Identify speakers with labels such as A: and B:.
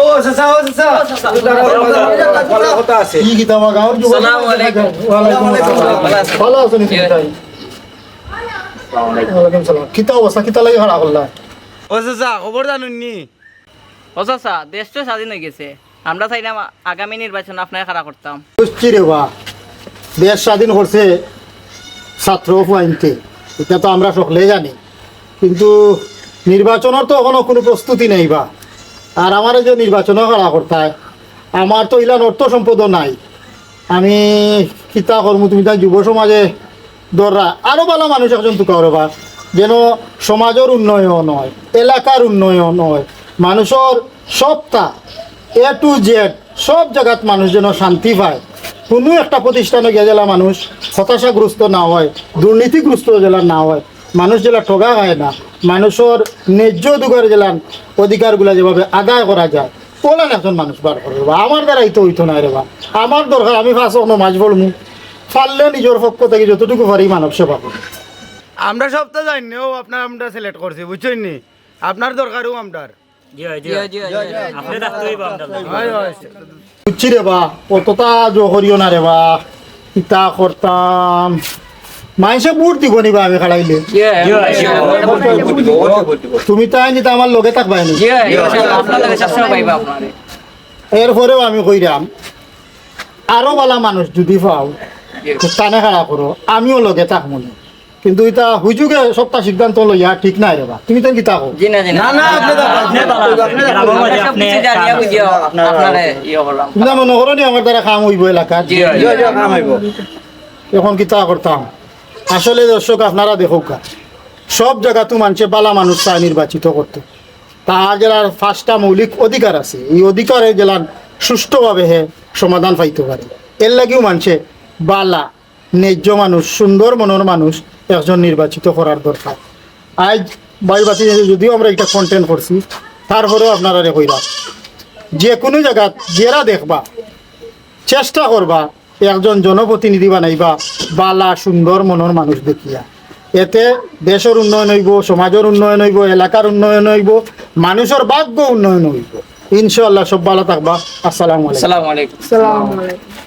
A: ও চাচা ও চাচা। ভালো কথা আছে।
B: কি কিতাব গাঁৱৰ যুৱক
C: আসসালামু আলাইকুম।
B: ওয়ালাইকুম আসসালাম।
C: ভালো আছেন?
B: ভালো আছেন। ভাই ওয়ালাইকুম সালাম। কিতা অবস্থা কিতা লাগি খাড়া করলা
A: ও চাচা খবর জানুন নি?
C: ও চাচা দেশ তো স্বাধীন হয়ে গেছে। আমরা চাইলাম আগামী নির্বাচন আপনার খাড়া করতাম
B: বুঝছি রে বা দেশ স্বাধীন করছে ছাত্র আইনতে এটা তো আমরা সকলেই জানি। কিন্তু নির্বাচনের তো এখনও কোনো প্রস্তুতি নেই বা। আর আমার যে নির্বাচনও করা করতায়, আমার তো ইলান অর্থ সম্পদ নাই। আমি কিতা কর্ম, তুমি তাই যুব সমাজে দররা। আরও ভালো মানুষ একজন তুকাও রবা যেন সমাজের উন্নয়ন হয় এলাকার উন্নয়ন হয় মানুষের সবটা এ টু জেড সব জায়গাত মানুষ যেন শান্তি পায়। কোনো একটা প্রতিষ্ঠানে গিয়ে জেলা মানুষ হতাশাগ্রস্ত না হয়, দুর্নীতিগ্রস্ত জেলা না হয়, মানুষ জেলা ঠগা হয় না। মানুষের ন্যায্য অধিকার জেলান অধিকারগুলা যেভাবে আদায় করা যায় ওলান একজন মানুষ বার করে আমার দ্বারাই তো হইতো না রে বা। আমার দরকার আমি ফাঁস অন্য মাছ বলমু। পারলে নিজের পক্ষ থেকে যতটুকু পারি মানব সেবা করি
A: আমরা সব তো জানি ও আপনার আমরা সিলেক্ট করছি বুঝছেন নি? আপনার দরকারও আমরার।
B: বুঝছি রে বা অতটা জো করিও না রে বা। ইতা করতাম। মাইসে বুট দিব নিবা আমি খাড়াইলে। তুমি তাই নিতে আমার লগে থাকবাই নি। এরপরেও আমি কইরাম আরও বালা মানুষ যদি পাও টানে খাড়া করো আমিও লগে থাকব না। কিন্তু এটা হুজুগে সবটা সিদ্ধান্ত লইয়া ঠিক নাই রে বা। তুমি তো কি থাকো
C: জি না না
A: আপনি
B: মনে করো নি আমার দ্বারা কাম হইব
A: কাম
B: এখন কিতা করতাম? আসলে দর্শক, আপনারা দেখো কা সব জায়গাতো মানুষে বালা মানুষ চায় নির্বাচিত করতে। তাহার জেলার পাঁচটা মৌলিক অধিকার আছে। এই অধিকারে জেলার সুষ্ঠুভাবে হে সমাধান পাইতে পারে। এর লাগেও মানুষে বালা, ন্যায্য মানুষ, সুন্দর মনের মানুষ একজন নির্বাচিত করার দরকার। আজ বাই বাতি যদিও আমরা এটা কন্টেন্ট করছি, তারপরেও আপনারা কইরা, যে কোনো জায়গা যেরা দেখবা, চেষ্টা করবা একজন জনপ্রতিনিধি বানাইবা বালা সুন্দর মনের মানুষ দেখিয়া। এতে দেশের উন্নয়ন হইব সমাজের উন্নয়ন হইব এলাকার উন্নয়ন হইব মানুষের ভাগ্য উন্নয়ন হইব। ইনশাল্লাহ সব ভালো থাকবা। আসসালামু আলাইকুম।
C: আসসালামু আলাইকুম।